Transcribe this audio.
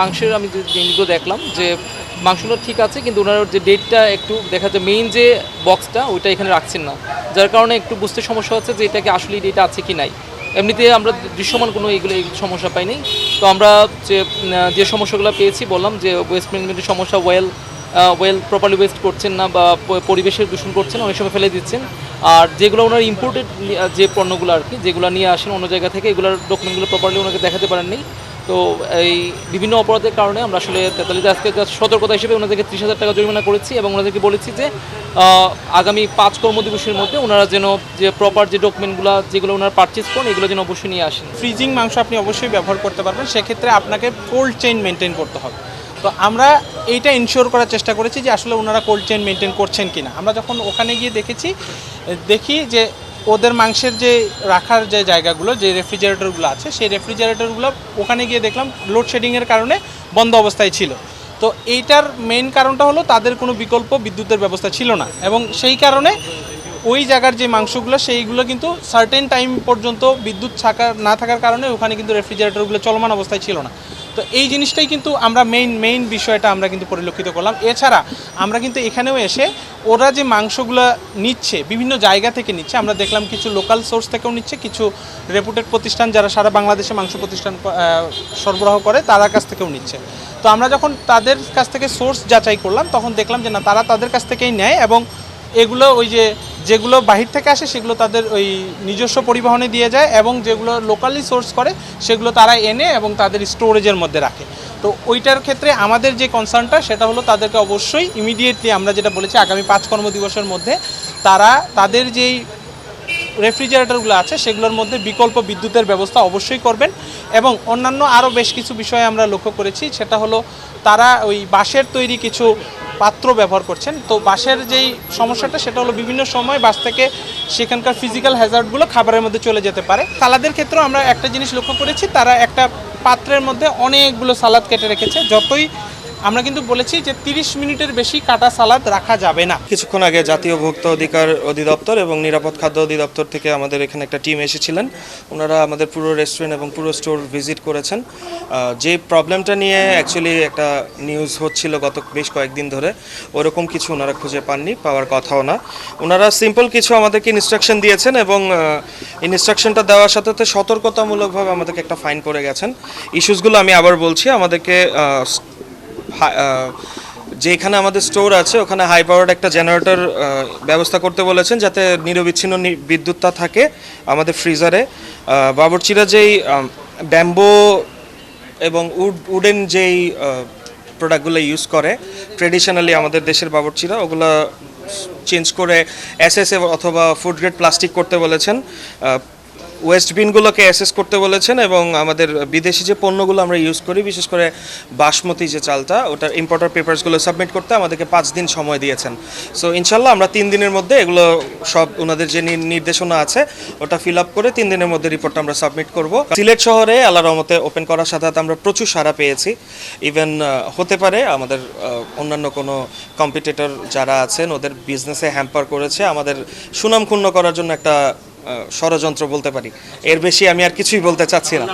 মাংসের আমি যে জিনিসগুলো দেখলাম যে মাংসগুলো ঠিক আছে, কিন্তু ওনার যে ডেটটা একটু দেখা যায় মেইন যে বক্সটা ওইটা এখানে রাখছেন না। যার কারণে একটু বুঝতে সমস্যা হচ্ছে যে এটাকে আসলে ডেট আছে কি নাই। এমনিতে আমরা দৃশ্যমান কোনো এইগুলো এই সমস্যা পাইনি। তো আমরা যে যে সমস্যাগুলো পেয়েছি, বললাম যে ওয়েস্ট ম্যানেজমেন্টের সমস্যা ওয়েল ওয়েল প্রপারলি ওয়েস্ট করছেন না বা পরিবেশের দূষণ করছেন, অনেক সময় ফেলে দিচ্ছেন। আর যেগুলো ওনার ইম্পোর্টেড যে পণ্যগুলো আর কি, যেগুলো নিয়ে আসেন অন্য জায়গা থেকে, এগুলোর ডকুমেন্টগুলো প্রপারলি ওনাকে দেখাতে পারেননি। তো এই বিভিন্ন অপরাধের কারণে আমরা আসলে তেতাল্লিতে আজকে সতর্কতা হিসেবে ওনাদেরকে ত্রিশ হাজার টাকা জরিমানা করেছি এবং ওনাদেরকে বলেছি যে আগামী পাঁচ কর্মদিবসের মধ্যে ওনারা যেন যে প্রপার যে ডকুমেন্টগুলো যেগুলো ওনারা পারচেস করেন, এগুলো যেন অবশ্যই নিয়ে আসেন। ফ্রিজিং মাংস আপনি অবশ্যই ব্যবহার করতে পারবেন, সেক্ষেত্রে আপনাকে কোল্ড চেইন মেনটেন করতে হবে। তো আমরা এইটা ইনশিওর করার চেষ্টা করেছি যে আসলে ওনারা কোল্ড চেইন মেনটেন করছেন কিনা। আমরা যখন ওখানে গিয়ে দেখেছি, দেখি যে ওদের মাংসের যে রাখার যে জায়গাগুলো, যে রেফ্রিজারেটরগুলো আছে, সেই রেফ্রিজারেটরগুলো ওখানে গিয়ে দেখলাম লোডশেডিংয়ের কারণে বন্ধ অবস্থায় ছিল। তো এইটার মেইন কারণটা হলো তাদের কোনো বিকল্প বিদ্যুতের ব্যবস্থা ছিল না এবং সেই কারণে ওই জায়গার যে মাংসগুলো, সেইগুলো কিন্তু সার্টেন টাইম পর্যন্ত বিদ্যুৎ থাকা, না থাকার কারণে ওখানে কিন্তু রেফ্রিজারেটরগুলো চলমান অবস্থায় ছিল না। তো এই জিনিসটাই কিন্তু আমরা মেইন মেইন বিষয়টা আমরা কিন্তু পরিলক্ষিত করলাম। এছাড়া আমরা কিন্তু এখানেও এসে ওরা যে মাংসগুলো নিচ্ছে, বিভিন্ন জায়গা থেকে নিচ্ছে, আমরা দেখলাম কিছু লোকাল সোর্স থেকেও নিচ্ছে, কিছু রেপুটেড প্রতিষ্ঠান যারা সারা বাংলাদেশে মাংস প্রতিষ্ঠান সরবরাহ করে, তার কাছ থেকেও নিচ্ছে। তো আমরা যখন তাদের কাছ থেকে সোর্স যাচাই করলাম, তখন দেখলাম যে না, তারা তাদের কাছ থেকেই নেয় এবং এগুলো ওই যে যেগুলো বাহির থেকে আসে, সেগুলো তাদের ওই নিজস্ব পরিবহনে দিয়ে যায় এবং যেগুলো লোকালি সোর্স করে, সেগুলো তারা এনে এবং তাদের স্টোরেজের মধ্যে রাখে। তো ওইটার ক্ষেত্রে আমাদের যে কনসার্নটা সেটা হলো তাদেরকে অবশ্যই ইমিডিয়েটলি আমরা যেটা বলেছি, আগামী পাঁচ কর্মদিবসের মধ্যে তারা তাদের যেই রেফ্রিজারেটরগুলো আছে, সেগুলোর মধ্যে বিকল্প বিদ্যুতের ব্যবস্থা অবশ্যই করবেন এবং অন্যান্য আরও বেশ কিছু বিষয় আমরা লক্ষ্য করেছি, সেটা হলো তারা ওই বাঁশের তৈরি কিছু পাত্র ব্যবহার করছেন। তো বাসের যেই সমস্যাটা, সেটা হলো বিভিন্ন সময় বাস থেকে সেখানকার ফিজিক্যাল হ্যাজার্ডগুলো খাবারের মধ্যে চলে যেতে পারে। সালাদের ক্ষেত্রেও আমরা একটা জিনিস লক্ষ্য করেছি, তারা একটা পাত্রের মধ্যে অনেকগুলো সালাদ কেটে রেখেছে। যতই আমরা কিন্তু বলেছি যে তিরিশ মিনিটের বেশি কাটা সালাদ রাখা যাবে না। কিছুক্ষণ আগে জাতীয় ভোক্তা অধিকার অধিদপ্তর এবং নিরাপদ খাদ্য অধিদপ্তর থেকে আমাদের এখানে একটা টিম এসেছিলেন। ওনারা আমাদের পুরো রেস্টুরেন্ট এবং পুরো স্টোর ভিজিট করেছেন। যে প্রবলেমটা নিয়ে অ্যাকচুয়ালি একটা নিউজ হচ্ছিল গত বেশ কয়েকদিন ধরে, ওরকম কিছু ওনারা খুঁজে পাননি, পাওয়ার কথাও না। ওনারা সিম্পল কিছু আমাদেরকে ইনস্ট্রাকশন দিয়েছেন এবং ইনস্ট্রাকশনটা দেওয়ার সাথে সাথে সতর্কতামূলকভাবে আমাদেরকে একটা ফাইন করে গেছেন। ইস্যুসগুলো আমি আবার বলছি, আমাদেরকে যেখানে আমাদের স্টোর আছে, ওখানে হাই পাওয়ার্ড একটা জেনারেটর ব্যবস্থা করতে বলেছেন যাতে নিরবিচ্ছিন্ন বিদ্যুৎটা থাকে আমাদের ফ্রিজারে বাবরচিরা যেই ব্যাম্বো এবং উড উডেন যেই প্রোডাক্টগুলো ইউজ করে ট্রেডিশনালি আমাদের দেশের বাবরচিরা, ওগুলো চেঞ্জ করে এসএস অথবা ফুড গ্রেড প্লাস্টিক করতে বলেছেন। ওয়েস্ট বিনগুলোকে অ্যাসেস করতে বলেছেন এবং আমাদের বিদেশি যে পণ্যগুলো আমরা ইউজ করি, বিশেষ করে বাসমতি যে চালটা, ওটার ইম্পোর্টার পেপারসগুলো সাবমিট করতে আমাদেরকে পাঁচ দিন সময় দিয়েছেন। সো ইনশাল্লাহ আমরা তিন দিনের মধ্যে এগুলো সব ওনাদের যে নির্দেশনা আছে, ওটা ফিল আপ করে তিন দিনের মধ্যে রিপোর্টটা আমরা সাবমিট করব। সিলেট শহরে আল্লাহ রহমতে ওপেন করার সাথে সাথে আমরা প্রচুর সাড়া পেয়েছি। ইভেন হতে পারে আমাদের অন্যান্য কোনো কম্পিটিটর যারা আছেন, ওদের বিজনেসে হ্যাম্পার করেছে। আমাদের সুনাম ক্ষুণ্ণ করার জন্য একটা ষড়যন্ত্র বলতে পারি। এর বেশি আমি আর কিছুই বলতে চাচ্ছি না।